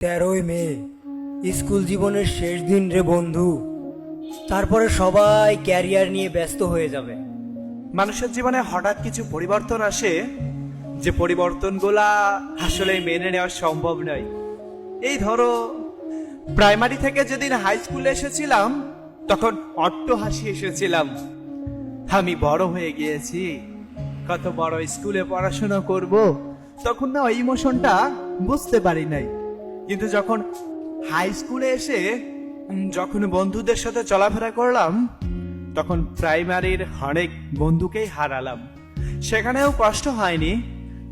তেরোই মে, স্কুল জীবনের শেষ দিন রে বন্ধু। তারপরে সবাই ক্যারিয়ার নিয়ে ব্যস্ত হয়ে যাবে। মানুষের জীবনে হঠাৎ কিছু পরিবর্তন আসে, যে পরিবর্তনগুলা আসলে মেনে নেওয়া সম্ভব নয়। এই ধরো, প্রাইমারি থেকে যেদিন হাই স্কুলে এসেছিলাম, তখন অট্ট হাসি এসেছিলাম। আমি বড় হয়ে গিয়েছি, কত বড় স্কুলে পড়াশোনা করব, তখন না ওই ইমোশনটা বুঝতে পারি নাই। কিন্তু যখন হাই স্কুলে এসে যখন বন্ধুদের সাথে চলাফেরা করলাম, তখন প্রাইমারির অনেক বন্ধুকেই হারালাম। সেখানেও কষ্ট হয়নি,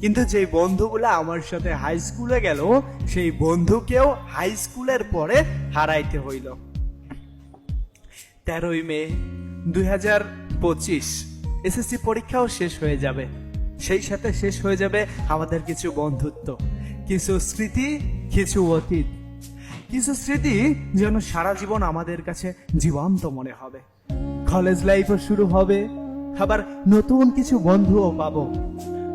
কিন্তু যে বন্ধুগুলো আমার সাথে হাই স্কুলে গেল, সেই বন্ধুকেও হাই স্কুলের পরে হারাইতে হইল। তেরোই মে দুই হাজার পঁচিশ এসএসসি পরীক্ষাও শেষ হয়ে যাবে। সেই সাথে শেষ হয়ে যাবে আমাদের কিছু বন্ধুত্ব, কিছু স্মৃতি কিছু অতীত, কিছু স্মৃতি যেন সারা জীবন আমাদের কাছে জীবন্ত মনে হবে। কলেজ লাইফও শুরু হবে, আবার নতুন কিছু বন্ধুও পাবো।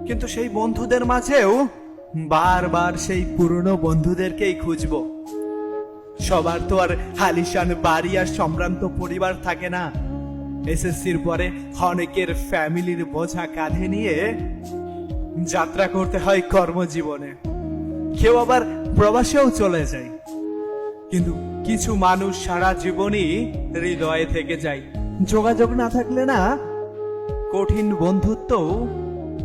কিন্তু সেই বন্ধুদের মাঝেও বারবার সেই পুরনো বন্ধুদেরকেই খুঁজবো। সবার তো আর হালিশান বাড়ি আর সম্ভ্রান্ত পরিবার থাকে না। এসএসসির পরে অনেকের ফ্যামিলির বোঝা কাঁধে নিয়ে যাত্রা করতে হয় কর্মজীবনে। কেউ আবার প্রবাসেও চলে যায়। কিন্তু কিছু মানুষ সারা জীবনই হৃদয়ে থেকে যায়। যোগাযোগ না থাকলে না কঠিন বন্ধুত্ব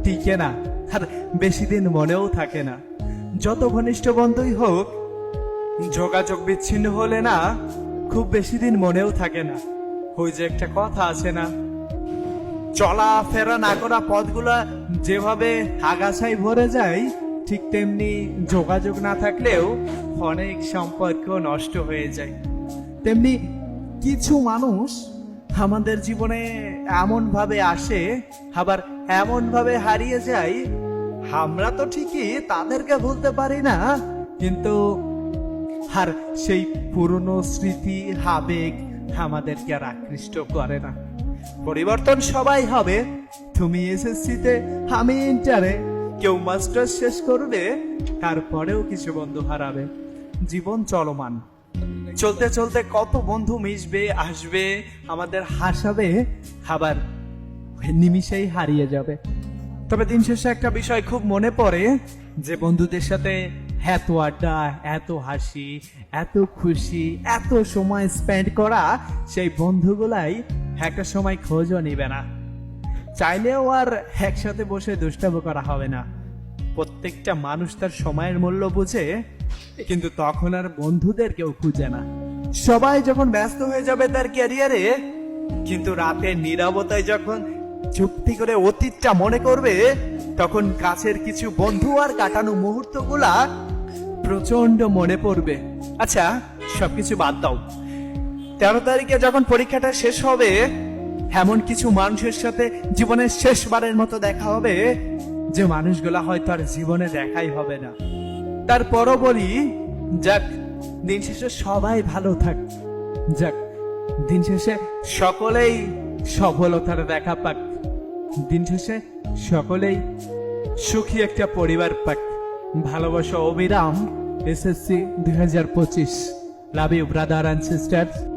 টিকে না, আর বেশি দিন মনেও থাকে না। যত ঘনিষ্ঠ বন্ধুই হোক, যোগাযোগ বিচ্ছিন্ন হলে না খুব বেশি দিন মনেও থাকে না। ওই যে একটা কথা আছে না চলা ফেরা না করা পথগুলা যেভাবে আগাছায় ভরে যায় ঠিক তেমনি যোগাযোগ না থাকলেও অনেক সম্পর্ক নষ্ট হয়ে যায়। তেমনি কিছু মানুষ আমাদের জীবনে এমন ভাবে আসে, আবার এমন ভাবে হারিয়ে যায়, আমরা তো ঠিকই তাদেরকে ভুলতে পারি না, কিন্তু আর সেই পুরনো স্মৃতি, আবেগ আমাদেরকে আর আকৃষ্ট করে না। পরিবর্তন সবাই হবে। তুমি এসএসসিতে, আমি ইন্টারে। কেউ মাস্টার্স শেষ করবে, তারপরেও কিছু বন্ধু হারাবে। জীবন চলমান। চলতে চলতে কত বন্ধু মিশবে, আসবে, আমাদের হাসাবে, আবার নিমিষেই হারিয়ে যাবে। তবে দিন শেষে একটা বিষয় খুব মনে পড়ে, যে বন্ধুদের সাথে এত আড্ডা, এত হাসি, এত খুশি, এত সময় স্পেন্ড করা, সেই বন্ধুগুলাই একটা সময় খোঁজও নিবে না। চাইলেও আর একসাথে বসে দুষ্টাবো করা হবে না। প্রত্যেকটা মানুষ তার সময়ের মূল্য বুঝে, কিন্তু তখন আর বন্ধুদের কেউ খুঁজে না। সবাই যখন ব্যস্ত হয়ে যাবে তার ক্যারিয়ারে, কিন্তু রাতে নীরবতায় যখন চুক্তি করে অতীতটা মনে করবে, তখন কাছের কিছু বন্ধু আর কাটানো মুহূর্তগুলা প্রচণ্ড মনে পড়বে। আচ্ছা সবকিছু বাদ দাও। তেরো তারিখে যখন পরীক্ষাটা শেষ হবে এমন কিছু মানুষের সাথে জীবনের শেষবারের মতো দেখা হবে যে মানুষগুলা হয়তো আর জীবনে দেখাই হবে না। তারপরও বলি, যাক, দিন শেষে সবাই ভালো থাক। যাক, দিন শেষে সকলেই সফলতার দেখা পাক। দিন শেষে সকলেই সুখী একটা পরিবার পাক। ভালোবাসা অবিরাম, এসএসসি দুই হাজার পঁচিশ। Love you brother and sister